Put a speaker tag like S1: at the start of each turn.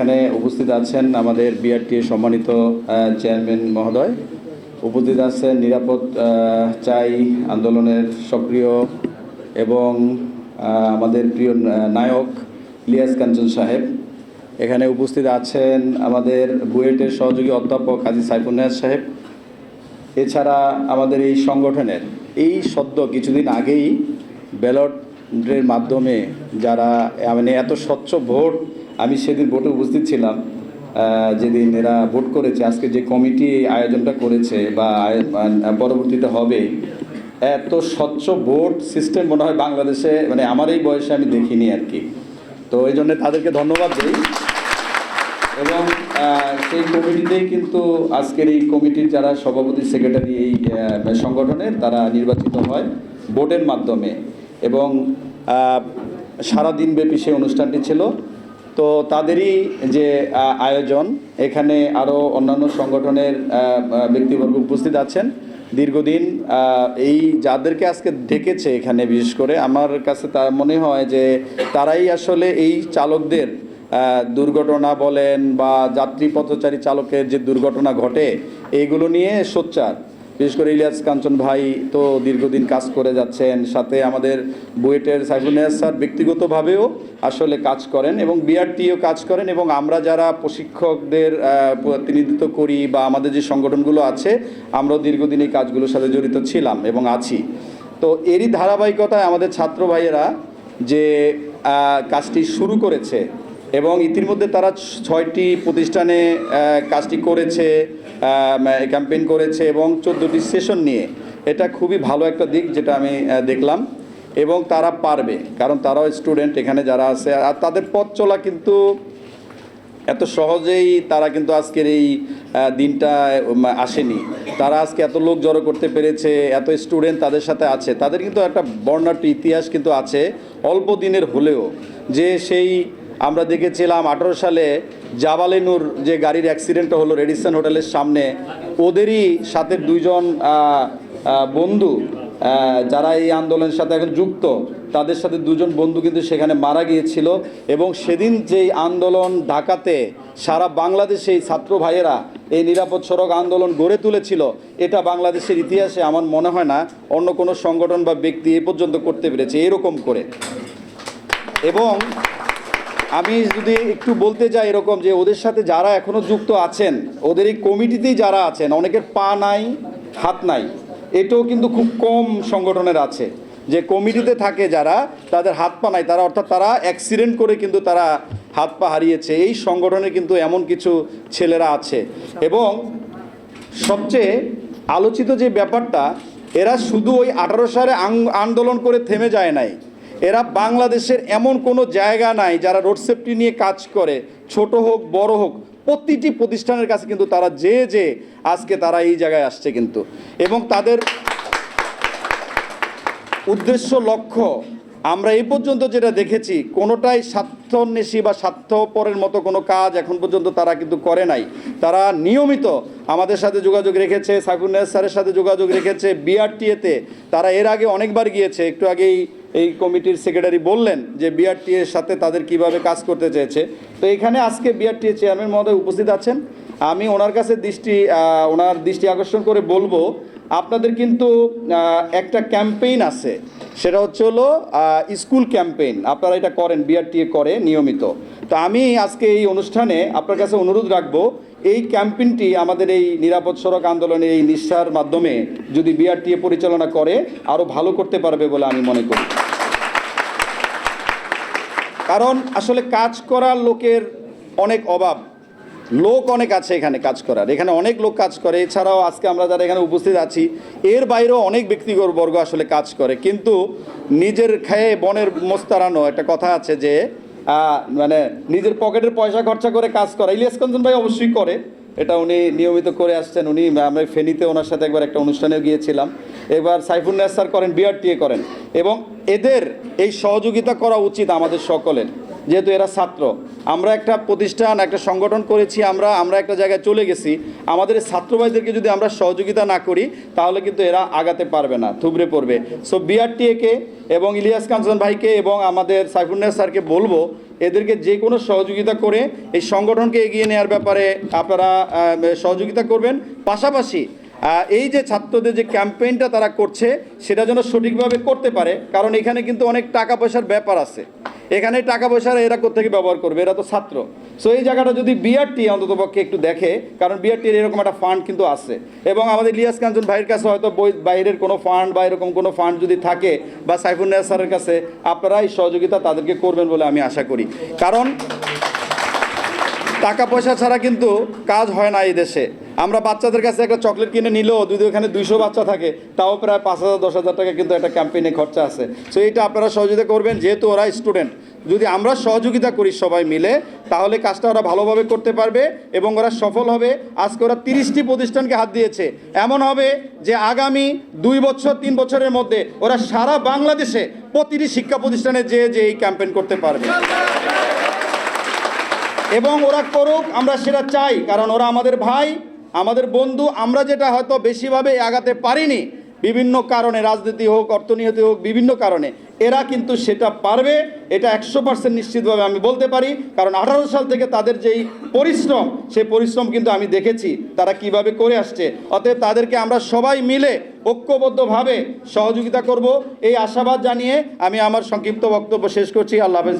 S1: এখানে উপস্থিত আছেন আমাদের বিআরটি সম্মানিত চেয়ারম্যান মহোদয়। উপস্থিত আছেন নিরাপদ চাই আন্দোলনের সক্রিয় এবং আমাদের প্রিয় নায়ক ইলিয়াস কাঞ্চন সাহেব। এখানে উপস্থিত আছেন আমাদের বুয়েটের সহযোগী অধ্যাপক কাজী সাইফুন্নাস সাহেব। এছাড়া আমাদের এই সংগঠনের এই সদ্য কিছুদিন আগেই ব্যালটের মাধ্যমে যারা মানে এত স্বচ্ছ ভোট আমি সেদিন ভোটে উপস্থিত ছিলাম যেদিন এরা ভোট করেছে, আজকে যে কমিটি আয়োজনটা করেছে বা পরবর্তীতে হবে, এত স্বচ্ছ ভোট সিস্টেম মনে হয় বাংলাদেশে মানে আমার এই বয়সে আমি দেখিনি আর কি। তো এই জন্য তাদেরকে ধন্যবাদ দিই। এবং সেই কমিটিতেই কিন্তু আজকের এই কমিটির যারা সভাপতি, সেক্রেটারি এই সংগঠনের তারা নির্বাচিত হয় ভোটের মাধ্যমে। এবং সারা দিনব্যাপী সেই অনুষ্ঠানটি ছিল। তো তাদেরই যে আয়োজন, এখানে আরও অন্যান্য সংগঠনের ব্যক্তিবর্গ উপস্থিত আছেন। দীর্ঘদিন এই যাদেরকে আজকে ডেকেছে এখানে, বিশেষ করে, আমার কাছে তা মনে হয় যে, তারাই আসলে এই চালকদের দুর্ঘটনা বলেন বা যাত্রী পথচারী চালকের যে দুর্ঘটনা ঘটে এইগুলো নিয়ে সোচ্চার। বিশেষ করে ইলিয়াস কাঞ্চন ভাই তো দীর্ঘদিন কাজ করে যাচ্ছেন, সাথে আমাদের বুয়েটের সাইফুন্নাস স্যার ব্যক্তিগতভাবেও আসলে কাজ করেন এবং বিআরটিও কাজ করেন এবং আমরা যারা প্রশিক্ষকদের প্রতিনিধিত্ব করি বা আমাদের যে সংগঠনগুলো আছে, আমরাও দীর্ঘদিন এই কাজগুলোর সাথে জড়িত ছিলাম এবং আছি। তো এরই ধারাবাহিকতায় আমাদের ছাত্র ভাইয়েরা যে কাজটি শুরু করেছে এবং ইতিমধ্যে তারা ছয়টি প্রতিষ্ঠানে কাজটি করেছে ক্যাম্পেইন করেছে এবং চোদ্দোটি সেশন নিয়ে। এটা খুবই ভালো একটা দিক যেটা আমি দেখলাম এবং তারা পারবে, কারণ তারাও স্টুডেন্ট এখানে যারা আছে। আর তাদের পথ চলা কিন্তু এত সহজেই তারা কিন্তু আজকের এই দিনটা আসেনি। তারা আজকে এত লোক জড়ো করতে পেরেছে, এত স্টুডেন্ট তাদের সাথে আছে। তাদের কিন্তু একটা বর্ণাঢ্য ইতিহাস কিন্তু আছে অল্প দিনের হলেও যে সেই আমরা দেখেছিলাম আঠারো সালে জাবালেনুর যে গাড়ির অ্যাক্সিডেন্ট হলো রেডিসন হোটেলের সামনে, ওদেরই সাথে দুইজন বন্ধু যারা এই আন্দোলনের সাথে এখন যুক্ত, তাদের সাথে দুজন বন্ধু কিন্তু সেখানে মারা গিয়েছিল এবং সেদিন যেই আন্দোলন ঢাকাতে সারা বাংলাদেশে এই ছাত্র ভাইয়েরা এই নিরাপদ সড়ক আন্দোলন গড়ে তুলেছিল, এটা বাংলাদেশের ইতিহাসে আমার মনে হয় না অন্য কোনো সংগঠন বা ব্যক্তি এ পর্যন্ত করতে পেরেছে, এরকম করে। এবং আমি যদি একটু বলতে যাই এরকম যে ওদের সাথে যারা এখনও যুক্ত আছেন, ওদের এই কমিটিতেই যারা আছেন, অনেকের পা নাই, হাত নাই, এটাও কিন্তু খুব কম সংগঠনের আছে। যে কমিটিতে থাকে যারা, তাদের হাত পা নাই, তারা অর্থাৎ তারা অ্যাক্সিডেন্ট করে কিন্তু তারা হাত পা হারিয়েছে। এই সংগঠনে কিন্তু এমন কিছু ছেলেরা আছে। এবং সবচেয়ে আলোচিত যে ব্যাপারটা, এরা শুধু ওই আঠারো সালে আন্দোলন করে থেমে যায় নাই। এরা বাংলাদেশের এমন কোনো জায়গা নাই যারা রোড সেফটি নিয়ে কাজ করে। ছোট হোক, বড় হোক, প্রতিটি প্রতিষ্ঠানের কাছে কিন্তু তারা যে যে, আজকে তারা এই জায়গায় আসছে কিন্তু। এবং তাদের উদ্দেশ্য, লক্ষ্য, আমরা এই পর্যন্ত যেটা দেখেছি, কোনোটাই স্বার্থন্বেষী বা স্বার্থপরের মতো কোনো কাজ এখন পর্যন্ত তারা কিন্তু করে নাই। তারা নিয়মিত আমাদের সাথে যোগাযোগ রেখেছে সাইফুন্নাস স্যারের সাথে যোগাযোগ রেখেছে বিআরটিএতে তারা এর আগে অনেকবার গিয়েছে, একটু আগেই এই কমিটির সেক্রেটারি বললেন যে বিআরটি এর সাথে তাদের কীভাবে কাজ করতে চেয়েছে। তো এখানে আজকে বিআরটি চেয়ারম্যান মহোদয় উপস্থিত আছেন। আমি ওনার কাছে দৃষ্টি ওনার দৃষ্টি আকর্ষণ করে বলব, আপনাদের কিন্তু একটা ক্যাম্পেইন আছে। সেটা হচ্ছে হলো স্কুল ক্যাম্পেইন। আপনারা এটা করেন বিআরটিএ করে নিয়মিত। তো আমি আজকে এই অনুষ্ঠানে আপনার কাছে অনুরোধ রাখব, এই ক্যাম্পেইনটি আমাদের এই নিরাপদ সড়ক আন্দোলনের এই নিষ্ঠার মাধ্যমে যদি বিআরটিএ পরিচালনা করে আরও ভালো করতে পারবে বলে আমি মনে করি। কারণ আসলে কাজ করার লোকের অনেক অভাব। লোক অনেক আছে এখানে কাজ করার। এখানে অনেক লোক কাজ করে। এছাড়াও আজকে আমরা যারা এখানে উপস্থিত আছি, এর বাইরেও অনেক ব্যক্তিবর্গ আসলে কাজ করে। কিন্তু নিজের খেয়ে বনের মোস্তারানো একটা কথা আছে যে মানে নিজের পকেটের পয়সা খরচা করে কাজ করা। ইলিয়াস কাঞ্চন ভাই অবশ্যই করে। এটা উনি নিয়মিত করে আসছেন। উনি আমরা ফেনীতে ওনার সাথে একবার একটা অনুষ্ঠানে গিয়েছিলাম। এবার সাইফুন্নাস স্যার করেন, বিআরটিএ করেন। এবং এদের এই সহযোগিতা করা উচিত আমাদের সকলের। যেহেতু এরা ছাত্র। আমরা একটা প্রতিষ্ঠান, একটা সংগঠন করেছি, আমরা আমরা একটা জায়গায় চলে গেছি। আমাদের ছাত্র ভাইদেরকে যদি আমরা সহযোগিতা না করি, তাহলে কিন্তু এরা আগাতে পারবে না, থুবড়ে পড়বে। সো বিআরটিএকে এবং ইলিয়াস কাঞ্চন ভাইকে এবং আমাদের সাইফুন্নাস স্যারকে বলব, এদেরকে যে কোনো সহযোগিতা করে এই সংগঠনকে এগিয়ে নেওয়ার ব্যাপারে আপনারা সহযোগিতা করবেন। পাশাপাশি এই যে ছাত্রদের যে ক্যাম্পেইনটা তারা করছে, সেটা যেন সঠিকভাবে করতে পারে, কারণ এখানে কিন্তু অনেক টাকা পয়সার ব্যাপার আছে। এখানে টাকা পয়সা এরা কোথেকে ব্যবহার করবে? এরা তো ছাত্র। সো এই জায়গাটা যদি বিআরটি অন্তত পক্ষে একটু দেখে, কারণ বিআরটির এরকম একটা ফান্ড কিন্তু আছে। এবং আমাদের ইলিয়াস কাঞ্চন ভাইয়ের কাছে হয়তো বই বাইরের কোনো ফান্ড বা এরকম কোনো ফান্ড যদি থাকে, বা সাইফুন্নাস স্যারের কাছে, আপনারাই সহযোগিতা তাদেরকে করবেন বলে আমি আশা করি। কারণ টাকা পয়সা ছাড়া কিন্তু কাজ হয় না এই দেশে। আমরা বাচ্চাদের কাছে একটা চকলেট কিনে নিলেও যদি ওখানে দুইশো বাচ্চা থাকে, তাও প্রায় পাঁচ হাজার, দশ হাজার টাকা কিন্তু একটা ক্যাম্পেইনে খরচা আছে। সো এইটা আপনারা সহযোগিতা করবেন, যেহেতু ওরা স্টুডেন্ট যদি আমরা সহযোগিতা করি সবাই মিলে, তাহলে কাজটা ওরা ভালোভাবে করতে পারবে এবং ওরা সফল হবে। আজকে ওরা তিরিশটি প্রতিষ্ঠানকে হাত দিয়েছে। এমন হবে যে আগামী দুই বছর, তিন বছরের মধ্যে ওরা সারা বাংলাদেশে প্রতিটি শিক্ষা প্রতিষ্ঠানে যেয়ে যে এই ক্যাম্পেইন করতে পারবে। এবং ওরা করুক, আমরা সেটা চাই, কারণ ওরা আমাদের ভাই, আমাদের বন্ধু, আমরা যেটা হয়তো বেশিভাবে আগাতে পারিনি, বিভিন্ন কারণে, রাজনীতি হোক, অর্থনীতি হোক, বিভিন্ন কারণে, এরা কিন্তু সেটা পারবে, এটা একশো পার্সেন্ট নিশ্চিতভাবে আমি বলতে পারি, কারণ আঠারো সাল থেকে তাদের যেই পরিশ্রম, সেই পরিশ্রম কিন্তু আমি দেখেছি, তারা কীভাবে করে আসছে, অতএব তাদেরকে আমরা সবাই মিলে ঐক্যবদ্ধভাবে সহযোগিতা করব, এই আশাবাদ জানিয়ে আমি আমার সংক্ষিপ্ত বক্তব্য শেষ করছি, আল্লাহ হাফেজ।